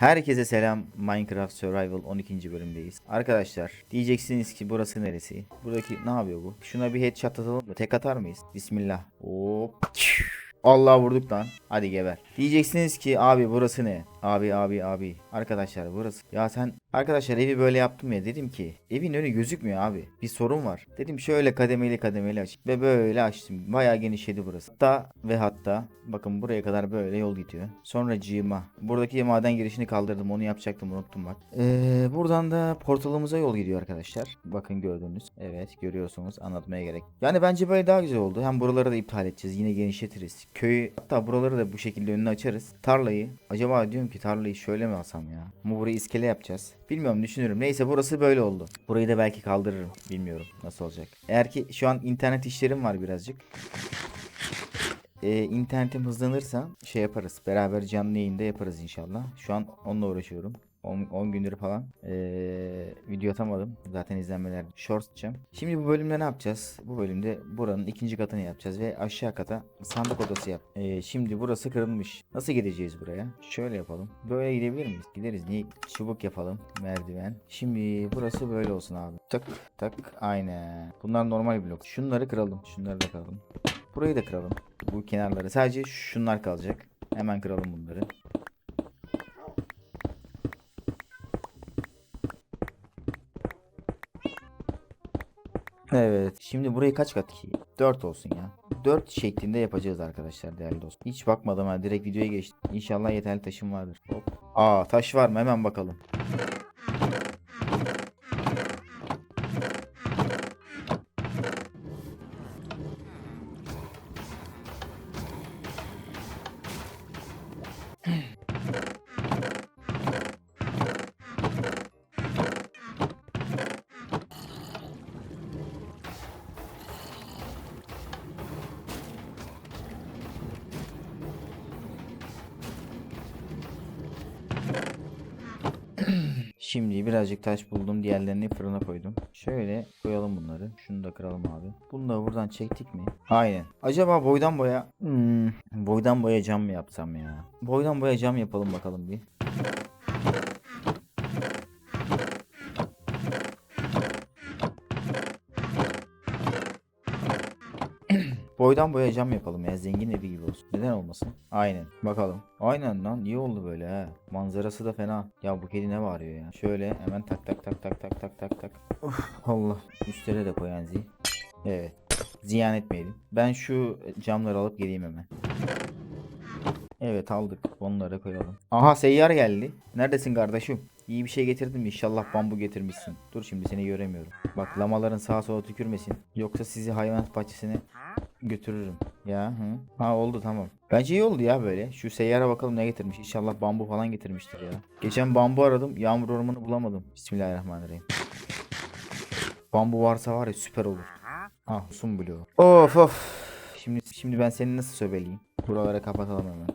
Herkese selam. Minecraft Survival 12. bölümdeyiz. Arkadaşlar diyeceksiniz ki burası neresi? Buradaki ne yapıyor bu? Şuna bir headshot atalım mı? Tek atar mıyız? Bismillah. Hop. Allah vurduk lan. Hadi geber. Diyeceksiniz ki abi burası ne? Abi abi abi. Arkadaşlar burası. Ya sen arkadaşlar evi böyle yaptım ya dedim ki evin önü gözükmüyor abi. Bir sorun var. Dedim şöyle kademeli kademeli aç. Ve böyle açtım. Bayağı genişledi burası. Hatta ve hatta bakın buraya kadar böyle yol gidiyor. Sonra cima. Buradaki maden girişini kaldırdım. Onu yapacaktım unuttum bak. Ee, buradan da portalımıza yol gidiyor arkadaşlar. Bakın gördünüz. Evet görüyorsunuz. Anlatmaya gerek. Yani bence böyle daha güzel oldu. Hem buraları da iptal edeceğiz. Yine genişletiriz. Köyü hatta buraları da bu şekilde önüne açarız. Tarlayı. Acaba diyorum ki tarlayı şöyle mi alsam ya? Ama burayı iskele yapacağız. Bilmiyorum düşünüyorum. Neyse burası böyle oldu. Burayı da belki kaldırırım. Bilmiyorum nasıl olacak. Eğer ki şu an internet işlerim var birazcık. Ee, internetim hızlanırsa şey yaparız. Beraber canlı yayında yaparız inşallah. Şu an onunla uğraşıyorum. 10, 10 gündür falan ee, video atamadım. Zaten izlenmeler short atacağım. Şimdi bu bölümde ne yapacağız? Bu bölümde buranın ikinci katını yapacağız ve aşağı kata sandık odası yap. Ee, şimdi burası kırılmış. Nasıl gideceğiz buraya? Şöyle yapalım. Böyle gidebilir miyiz? Gideriz. Niye? Çubuk yapalım. Merdiven. Şimdi burası böyle olsun abi. Tak tak aynen. Bunlar normal blok. Şunları kıralım. Şunları da kıralım. Burayı da kıralım. Bu kenarları. Sadece şunlar kalacak. Hemen kıralım bunları. Evet. Şimdi burayı kaç kat ki? 4 olsun ya. 4 şeklinde yapacağız arkadaşlar değerli dostum. Hiç bakmadım ha direkt videoya geçtim. İnşallah yeterli taşım vardır. Hop. Aa taş var mı? Hemen bakalım. Şimdi birazcık taş buldum. Diğerlerini fırına koydum. Şöyle koyalım bunları. Şunu da kıralım abi. Bunu da buradan çektik mi? Aynen. Acaba boydan boya hmm, boydan boya cam mı yapsam ya? Boydan boya cam yapalım bakalım bir. Boydan boya cam yapalım ya zengin evi gibi olsun. Neden olmasın? Aynen. Bakalım. Aynen lan iyi oldu böyle ha. Manzarası da fena. Ya bu kedi ne bağırıyor ya? Şöyle hemen tak tak tak tak tak tak tak tak. Of Allah. Üstlere de koyan zi. Evet. Ziyan etmeyelim. Ben şu camları alıp geleyim hemen. Evet aldık. Onları koyalım. Aha seyyar geldi. Neredesin kardeşim? İyi bir şey getirdin mi? İnşallah bambu getirmişsin. Dur şimdi seni göremiyorum. Bak lamaların sağa sola tükürmesin. Yoksa sizi hayvanat bahçesine götürürüm. Ya hı. Ha oldu tamam. Bence iyi oldu ya böyle. Şu seyyara bakalım ne getirmiş. İnşallah bambu falan getirmiştir ya. Geçen bambu aradım. Yağmur ormanı bulamadım. Bismillahirrahmanirrahim. Bambu varsa var ya süper olur. Ah sun bloğu. Of of. Şimdi şimdi ben seni nasıl söbeleyim? Buraları kapatalım hemen.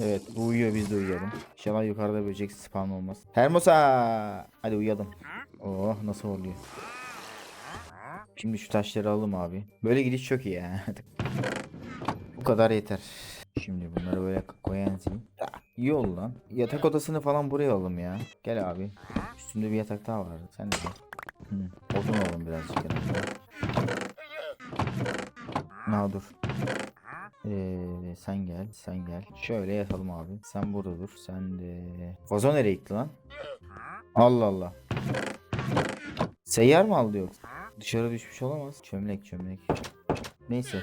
Evet uyuyor biz de uyuyalım. İnşallah yukarıda böcek spawn olmaz. Hermosa! Hadi uyuyalım. Oh nasıl oluyor. Şimdi şu taşları alalım abi. Böyle gidiş çok iyi ya. Bu kadar yeter. Şimdi bunları böyle. Ya, İyi oldu lan. Yatak odasını falan buraya alalım ya. Gel abi. Üstünde bir yatak daha var. Sen de gel. Hı. Odun alalım birazcık yanımda. Na dur. Ee, sen gel, sen gel. Şöyle yatalım abi. Sen burada dur. Sen de... Vazo nereye gitti lan? Allah Allah. Seyyar mı aldı yoksa? Dışarı düşmüş olamaz. Çömlek çömlek. Neyse.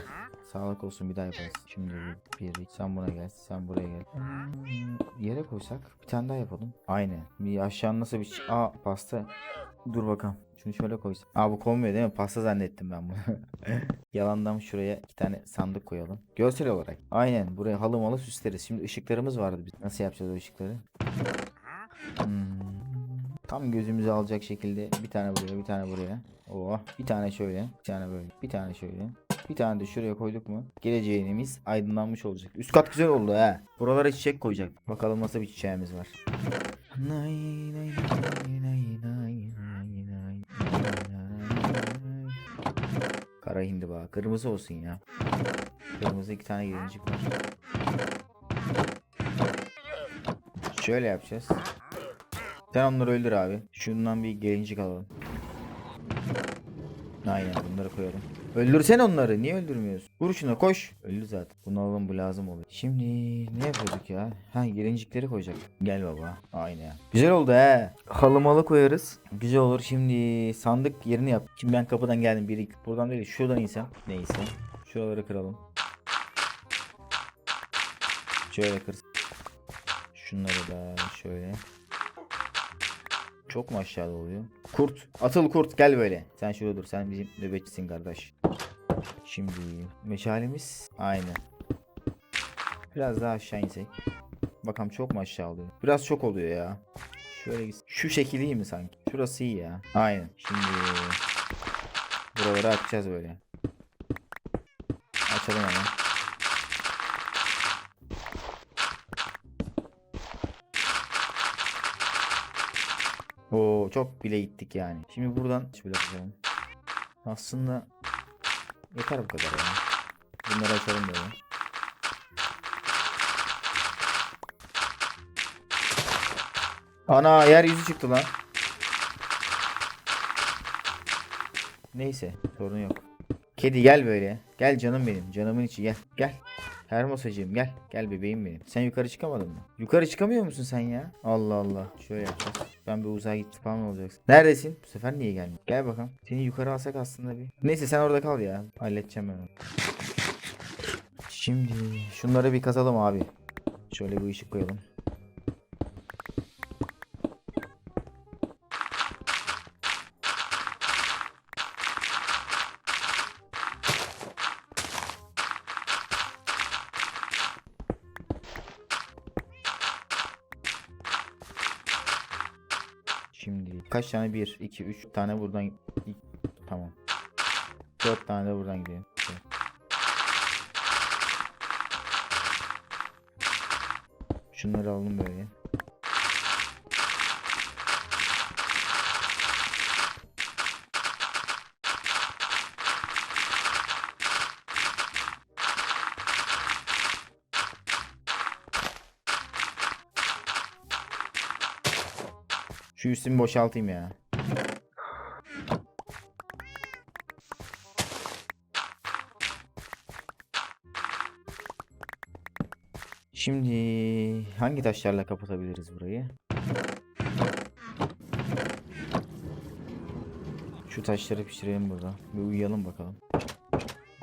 Sağlık olsun bir daha yaparız. Şimdi bir, sen buna gel. Sen buraya gel. Yere koysak bir tane daha yapalım. Aynen. Bir aşağı nasıl bir... ç- Aa pasta. Dur bakalım. Şunu şöyle koysak. Aa bu konmuyor değil mi? Pasta zannettim ben bunu. Yalandan şuraya iki tane sandık koyalım. Görsel olarak. Aynen. Buraya halı malı süsleriz. Şimdi ışıklarımız vardı. Biz nasıl yapacağız o ışıkları? Hmm. Tam gözümüzü alacak şekilde bir tane buraya bir tane buraya. Oh bir tane şöyle bir tane böyle bir tane şöyle. Bir tane de şuraya koyduk mu geleceğimiz aydınlanmış olacak. Üst kat güzel oldu ha. Buralara çiçek koyacak. Bakalım nasıl bir çiçeğimiz var. Nay, nay, nay, nay, Kara hindiba. Kırmızı olsun ya. Kırmızı iki tane gelincik var. Şöyle yapacağız. Sen onları öldür abi. Şundan bir gelincik alalım. Aynen bunları koyalım. Öldürsen onları. Niye öldürmüyorsun? Vur şuna koş. Öldü zaten. Bunu alalım bu lazım oluyor. Şimdi ne yapıyorduk ya? Ha gelincikleri koyacak. Gel baba. Aynen. Güzel oldu he. Halı malı koyarız. Güzel olur. Şimdi sandık yerini yap. Şimdi ben kapıdan geldim. Biri buradan değil. Şuradan insem. Neyse. Şuraları kıralım. Şöyle kır. Şunları da şöyle. Çok mu aşağıda oluyor? Kurt. Atıl kurt gel böyle. Sen şurada dur. Sen bizim nöbetçisin kardeş. Şimdi meşalemiz aynı. Biraz daha aşağı insek. Bakalım çok mu aşağı oluyor? Biraz çok oluyor ya. Şöyle gitsin. Şu şekil iyi mi sanki? Şurası iyi ya. Aynen. Şimdi buraları açacağız böyle. Açalım hemen. Oo çok bile gittik yani. Şimdi buradan şöyle yapalım. Aslında yeter bu kadar ya. Bunları açalım böyle. Ana yeryüzü çıktı lan. Neyse sorun yok. Kedi gel böyle. Gel canım benim. Canımın içi gel. Gel. Hermosacığım gel. Gel bebeğim benim. Sen yukarı çıkamadın mı? Yukarı çıkamıyor musun sen ya? Allah Allah. Şöyle yapacağız. Ben bir uzağa gittim falan olacaksın. Neredesin? Bu sefer niye gelmiyor? Gel bakalım. Seni yukarı alsak aslında bir. Neyse sen orada kal ya. Halledeceğim ben onu. Şimdi şunları bir kazalım abi. Şöyle bir ışık koyalım. Kaç tane? 1, 2, 3 tane buradan tamam. 4 tane de buradan gidelim. Şunları alalım böyle. Şu üstümü boşaltayım ya. Şimdi hangi taşlarla kapatabiliriz burayı? Şu taşları pişirelim burada. Bir uyuyalım bakalım.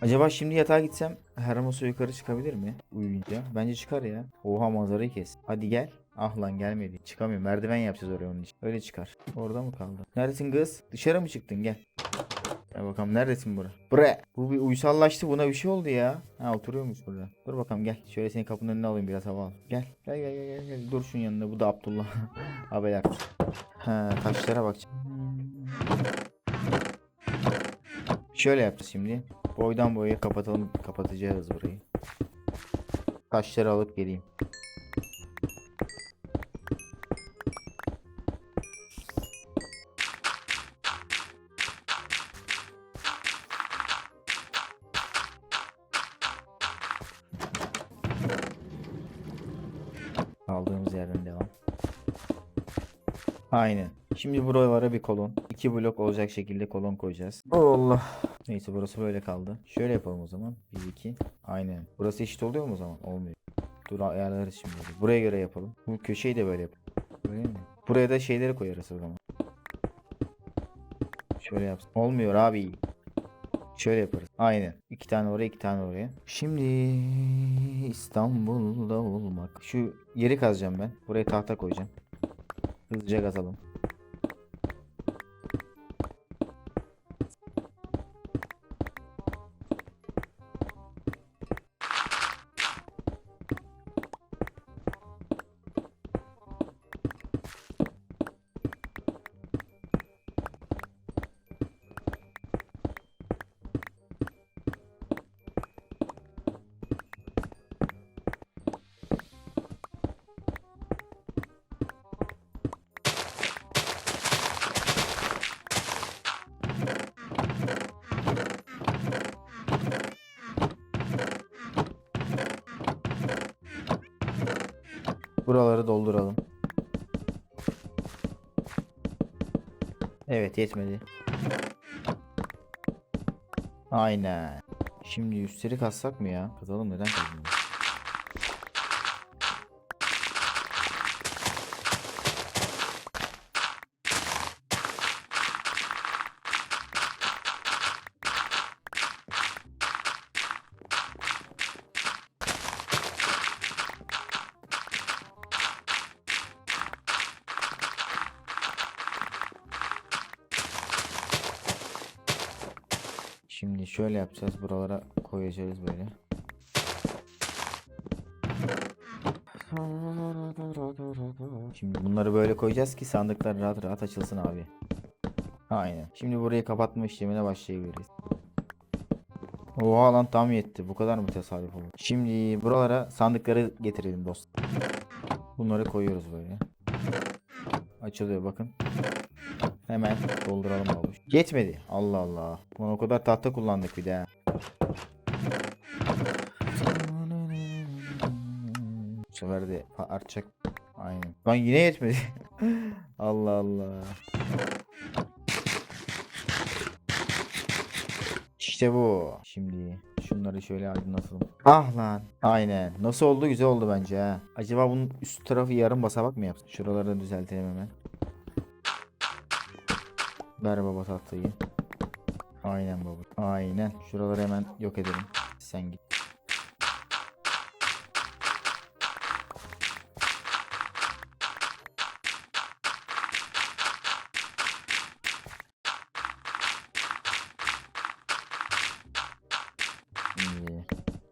Acaba şimdi yatağa gitsem Hermos'a yukarı çıkabilir mi? Uyuyunca. Bence çıkar ya. Oha manzarayı kes. Hadi gel. Ah lan gelmedi. Çıkamıyor. Merdiven yapacağız oraya onun için. Öyle çıkar. Orada mı kaldı? Neredesin kız? Dışarı mı çıktın? Gel. Gel bakalım neredesin bura? Bre. Bu bir uysallaştı. Buna bir şey oldu ya. Ha oturuyormuş burada. Dur bakalım gel. Şöyle senin kapının önüne alayım biraz hava al. Gel. Gel gel gel gel. Dur şunun yanında. Bu da Abdullah. Haber Ha taşlara bak. Şöyle yapacağız şimdi. Boydan boya kapatalım. Kapatacağız burayı. Taşları alıp geleyim. Aldığımız yerden devam. Aynen. Şimdi buralara bir kolon. iki blok olacak şekilde kolon koyacağız. Allah. Neyse burası böyle kaldı. Şöyle yapalım o zaman. 1 2. Aynen. Burası eşit oluyor mu o zaman? Olmuyor. Dur ayarlarız şimdi. Buraya göre yapalım. Bu köşeyi de böyle yapalım. Öyle mi? Buraya da şeyleri koyarız o zaman. Şöyle yapsın. Olmuyor abi. Şöyle yaparız. Aynen. İki tane oraya iki tane oraya. Şimdi İstanbul'da olmak. Şu yeri kazacağım ben. Buraya tahta koyacağım. Hızlıca kazalım. buraları dolduralım. Evet yetmedi. Aynen. Şimdi üstleri kassak mı ya? Kazalım neden kazalım? Şimdi şöyle yapacağız. Buralara koyacağız böyle. Şimdi bunları böyle koyacağız ki sandıklar rahat rahat açılsın abi. Aynen. Şimdi burayı kapatma işlemine başlayabiliriz. Oha lan tam yetti. Bu kadar mı tesadüf oldu? Şimdi buralara sandıkları getirelim dost. Bunları koyuyoruz böyle. Açılıyor bakın. Hemen dolduralım abi. Yetmedi. Allah Allah. Ulan o kadar tahta kullandık bir de. Bu sefer de artacak. Aynen. Lan yine yetmedi. Allah Allah. İşte bu. Şimdi şunları şöyle aydınlatalım. Ah lan. Aynen. Nasıl oldu? Güzel oldu bence ha. Acaba bunun üst tarafı yarım basamak mı yapsın? Şuraları da düzeltelim hemen. Ver baba tahtayı. Aynen baba. Aynen. Şuraları hemen yok edelim. Sen git.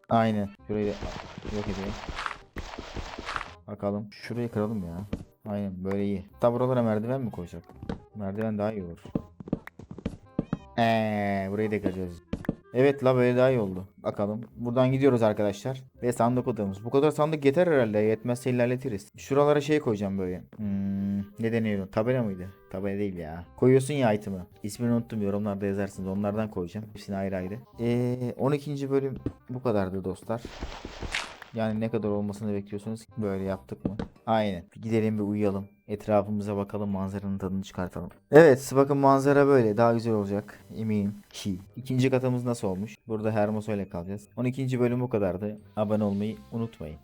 Aynen. Şurayı yok edelim. Bakalım. Şurayı kıralım ya. Aynen böyle iyi. Hatta buralara merdiven mi koysak? Merdiven daha iyi olur. Eee burayı da kıracağız. Evet la böyle daha iyi oldu. Bakalım. Buradan gidiyoruz arkadaşlar. Ve sandık odamız. Bu kadar sandık yeter herhalde. Yetmezse ilerletiriz. Şuralara şey koyacağım böyle. Hmm, ne deniyor? Tabela mıydı? Tabela değil ya. Koyuyorsun ya item'ı. İsmini unuttum. Yorumlarda yazarsınız. Onlardan koyacağım. Hepsini ayrı ayrı. Ee, 12. bölüm bu kadardı dostlar. Yani ne kadar olmasını bekliyorsunuz? Böyle yaptık mı? Aynen. Gidelim bir uyuyalım. Etrafımıza bakalım manzaranın tadını çıkartalım. Evet bakın manzara böyle. Daha güzel olacak. Eminim ki. İkinci katımız nasıl olmuş? Burada Hermoso ile kalacağız. 12. bölüm bu kadardı. Abone olmayı unutmayın.